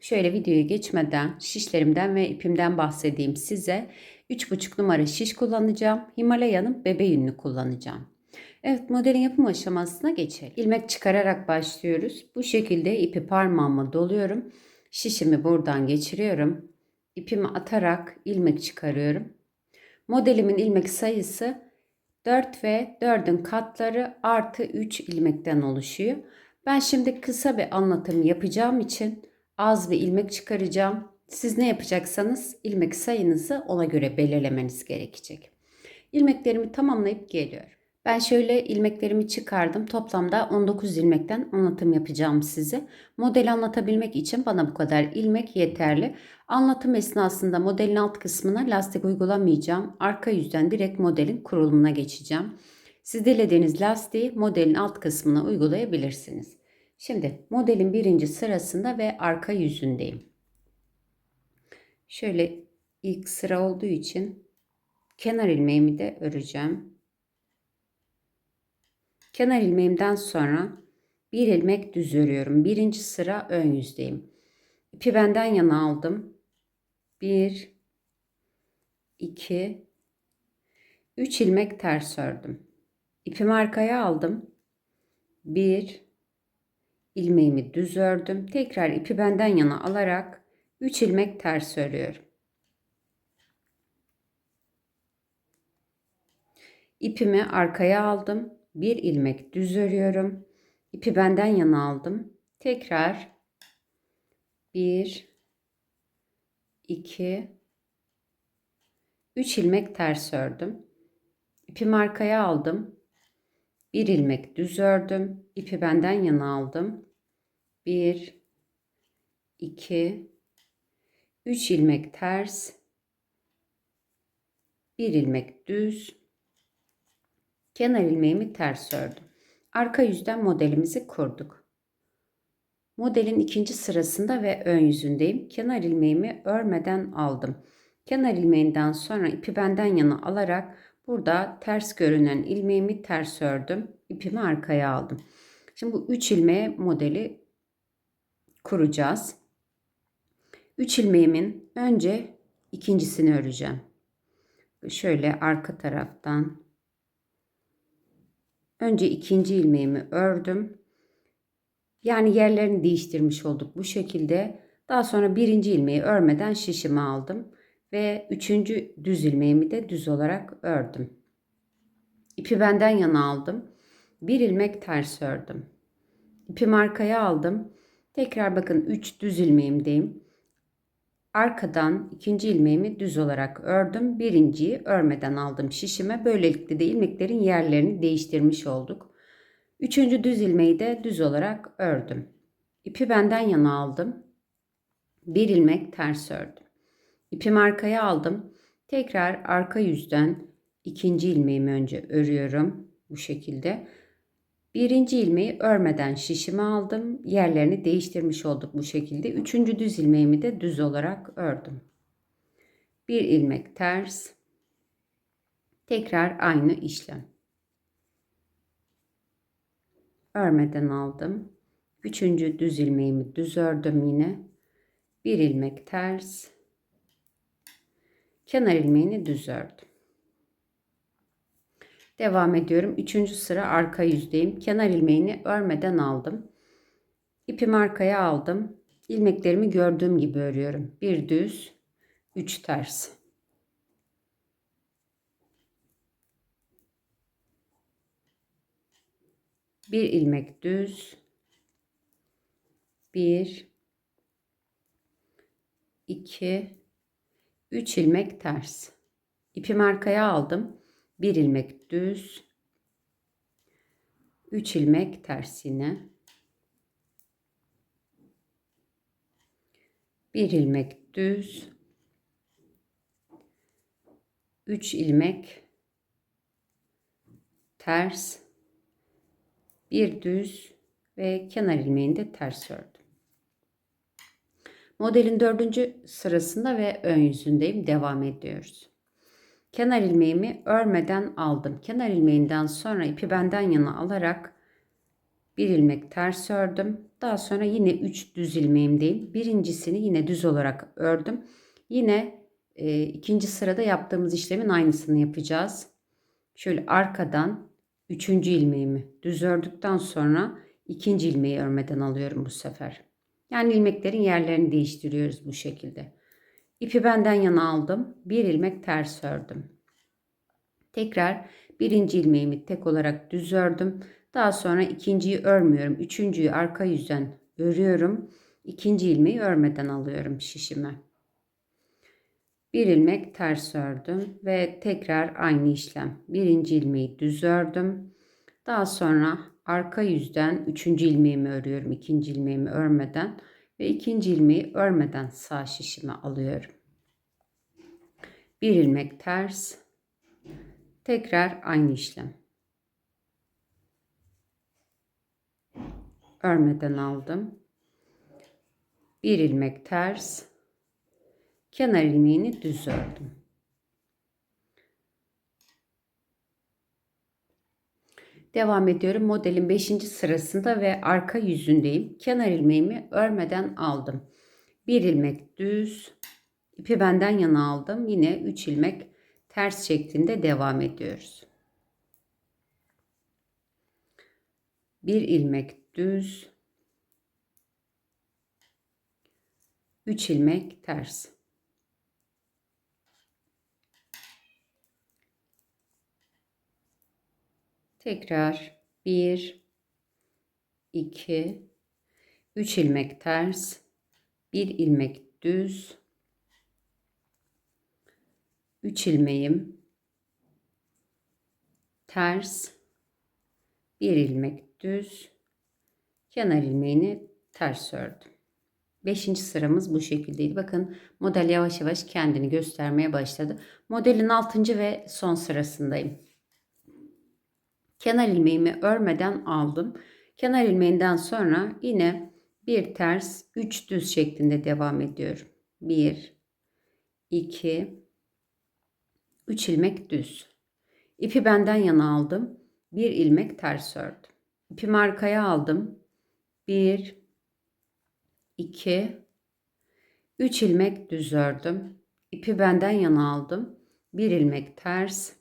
Şöyle videoya geçmeden şişlerimden ve ipimden bahsedeyim size. 3,5 numara şiş kullanacağım. Himalaya'nın bebe yününü kullanacağım. Evet modelin yapım aşamasına geçelim. İlmek çıkararak başlıyoruz. Bu şekilde ipi parmağıma doluyorum. Şişimi buradan geçiriyorum. İpimi atarak ilmek çıkarıyorum. Modelimin ilmek sayısı 4 ve 4'ün katları artı 3 ilmekten oluşuyor. Ben şimdi kısa bir anlatım yapacağım için az bir ilmek çıkaracağım. Siz ne yapacaksanız ilmek sayınızı ona göre belirlemeniz gerekecek. İlmeklerimi tamamlayıp geliyorum. Ben şöyle ilmeklerimi çıkardım. Toplamda 19 ilmekten anlatım yapacağım size. Modeli anlatabilmek için bana bu kadar ilmek yeterli. Anlatım esnasında modelin alt kısmına lastik uygulamayacağım. Arka yüzden direkt modelin kurulumuna geçeceğim. Siz dilediğiniz lastiği modelin alt kısmına uygulayabilirsiniz. Şimdi modelin birinci sırasında ve arka yüzündeyim. Şöyle ilk sıra olduğu için kenar ilmeğimi de öreceğim. Kenar ilmeğimden sonra bir ilmek düz örüyorum. Birinci sıra ön yüzdeyim. İpi benden yana aldım. Bir, iki, üç ilmek ters ördüm. İpimi arkaya aldım. Bir, ilmeğimi düz ördüm. Tekrar ipi benden yana alarak 3 ilmek ters örüyorum. İpimi arkaya aldım. Bir ilmek düz örüyorum. İpi benden yana aldım. Tekrar 1 2 3 ilmek ters ördüm. İpimi arkaya aldım. Bir ilmek düz ördüm. İpi benden yana aldım. Bir, iki, üç ilmek ters. Bir ilmek düz. Kenar ilmeğimi ters ördüm. Arka yüzden modelimizi kurduk. Modelin ikinci sırasında ve ön yüzündeyim. Kenar ilmeğimi örmeden aldım. Kenar ilmeğinden sonra ipi benden yana alarak Burada ters görünen ilmeğimi ters ördüm. İpimi arkaya aldım. Şimdi bu 3 ilmeğe modeli kuracağız. 3 ilmeğimin önce ikincisini öreceğim. Şöyle arka taraftan önce ikinci ilmeğimi ördüm. Yani yerlerini değiştirmiş olduk bu şekilde. Daha sonra birinci ilmeği örmeden şişimi aldım ve üçüncü düz ilmeğimi de düz olarak ördüm. İpi benden yana aldım. Bir ilmek ters ördüm. İpimi arkaya aldım. Tekrar bakın 3 düz ilmeğimdeyim. Arkadan ikinci ilmeğimi düz olarak ördüm. Birinciyi örmeden aldım şişime. Böylelikle de ilmeklerin yerlerini değiştirmiş olduk. Üçüncü düz ilmeği de düz olarak ördüm. İpi benden yana aldım. Bir ilmek ters ördüm. İpimi arkaya aldım. Tekrar arka yüzden ikinci ilmeğimi önce örüyorum. Bu şekilde. Birinci ilmeği örmeden şişimi aldım. Yerlerini değiştirmiş olduk bu şekilde. Üçüncü düz ilmeğimi de düz olarak ördüm. Bir ilmek ters. Tekrar aynı işlem. Örmeden aldım. Üçüncü düz ilmeğimi düz ördüm yine. Bir ilmek ters kenar ilmeğini düz ördüm. Devam ediyorum. Üçüncü sıra arka yüzdeyim. Kenar ilmeğini örmeden aldım. İpimi arkaya aldım. İlmeklerimi gördüğüm gibi örüyorum. Bir düz, üç ters. Bir ilmek düz. Bir, iki, 3 ilmek ters. İpimi arkaya aldım. 1 ilmek düz. 3 ilmek ters yine. 1 ilmek düz. 3 ilmek ters bir düz ve kenar ilmeğini de ters ördüm. Modelin dördüncü sırasında ve ön yüzündeyim. Devam ediyoruz. Kenar ilmeğimi örmeden aldım. Kenar ilmeğinden sonra ipi benden yana alarak bir ilmek ters ördüm. Daha sonra yine 3 düz ilmeğimdeyim. Birincisini yine düz olarak ördüm. Yine e, ikinci sırada yaptığımız işlemin aynısını yapacağız. Şöyle arkadan üçüncü ilmeğimi düz ördükten sonra ikinci ilmeği örmeden alıyorum bu sefer. Yani ilmeklerin yerlerini değiştiriyoruz bu şekilde. İpi benden yana aldım. Bir ilmek ters ördüm. Tekrar birinci ilmeğimi tek olarak düz ördüm. Daha sonra ikinciyi örmüyorum. Üçüncüyü arka yüzden örüyorum. İkinci ilmeği örmeden alıyorum şişime. Bir ilmek ters ördüm ve tekrar aynı işlem. Birinci ilmeği düz ördüm. Daha sonra arka yüzden üçüncü ilmeğimi örüyorum. ikinci ilmeğimi örmeden ve ikinci ilmeği örmeden sağ şişime alıyorum. Bir ilmek ters. Tekrar aynı işlem. Örmeden aldım. Bir ilmek ters. Kenar ilmeğini düz ördüm. Devam ediyorum. Modelin 5. sırasında ve arka yüzündeyim. Kenar ilmeğimi örmeden aldım. Bir ilmek düz. ipi benden yana aldım. Yine 3 ilmek ters şeklinde devam ediyoruz. Bir ilmek düz. 3 ilmek ters. Tekrar 1 2 3 ilmek ters, 1 ilmek düz, 3 ilmeğim ters, 1 ilmek düz, kenar ilmeğini ters ördüm. Beşinci sıramız bu şekildeydi. Bakın model yavaş yavaş kendini göstermeye başladı. Modelin altıncı ve son sırasındayım. Kenar ilmeğimi örmeden aldım. Kenar ilmeğinden sonra yine bir ters 3 düz şeklinde devam ediyorum. 1 2 3 ilmek düz. İpi benden yana aldım. Bir ilmek ters ördüm. İpimi arkaya aldım. 1 2 3 ilmek düz ördüm. İpi benden yana aldım. Bir ilmek ters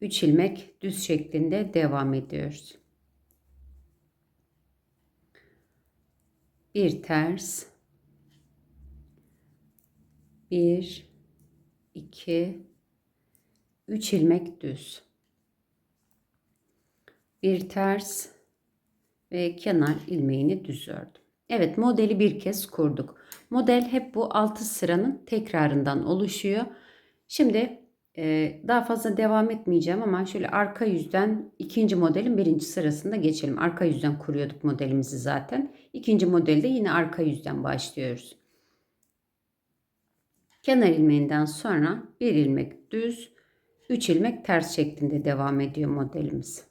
3 ilmek düz şeklinde devam ediyoruz. Bir ters. 1 2 3 ilmek düz. Bir ters ve kenar ilmeğini düz ördüm. Evet modeli bir kez kurduk. Model hep bu 6 sıranın tekrarından oluşuyor. Şimdi daha fazla devam etmeyeceğim ama şöyle arka yüzden ikinci modelin birinci sırasında geçelim. Arka yüzden kuruyorduk modelimizi zaten. İkinci modelde yine arka yüzden başlıyoruz. Kenar ilmeğinden sonra bir ilmek düz, üç ilmek ters şeklinde devam ediyor modelimiz.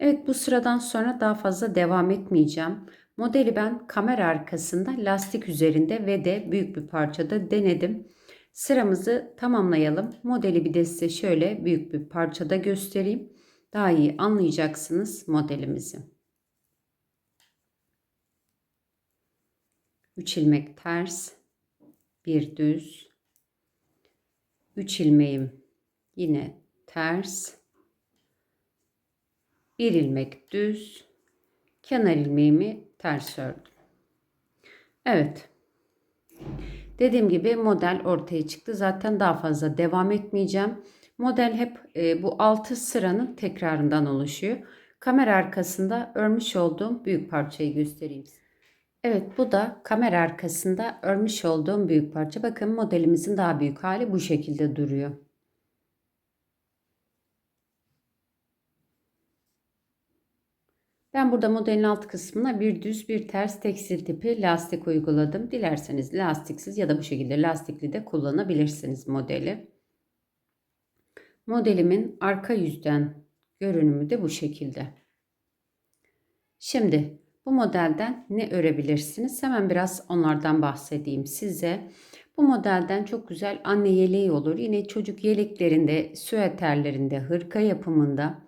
Evet bu sıradan sonra daha fazla devam etmeyeceğim. Modeli ben kamera arkasında lastik üzerinde ve de büyük bir parçada denedim. Sıramızı tamamlayalım. Modeli bir de size şöyle büyük bir parçada göstereyim. Daha iyi anlayacaksınız modelimizi. 3 ilmek ters, bir düz, 3 ilmeğim yine ters, bir ilmek düz, kenar ilmeğimi ters ördüm. Evet. Dediğim gibi model ortaya çıktı. Zaten daha fazla devam etmeyeceğim. Model hep e, bu 6 sıranın tekrarından oluşuyor. Kamera arkasında örmüş olduğum büyük parçayı göstereyim. Evet bu da kamera arkasında örmüş olduğum büyük parça. Bakın modelimizin daha büyük hali bu şekilde duruyor. Ben burada modelin alt kısmına bir düz bir ters tekstil tipi lastik uyguladım. Dilerseniz lastiksiz ya da bu şekilde lastikli de kullanabilirsiniz modeli. Modelimin arka yüzden görünümü de bu şekilde. Şimdi bu modelden ne örebilirsiniz? Hemen biraz onlardan bahsedeyim size. Bu modelden çok güzel anne yeleği olur. Yine çocuk yeleklerinde, süeterlerinde, hırka yapımında,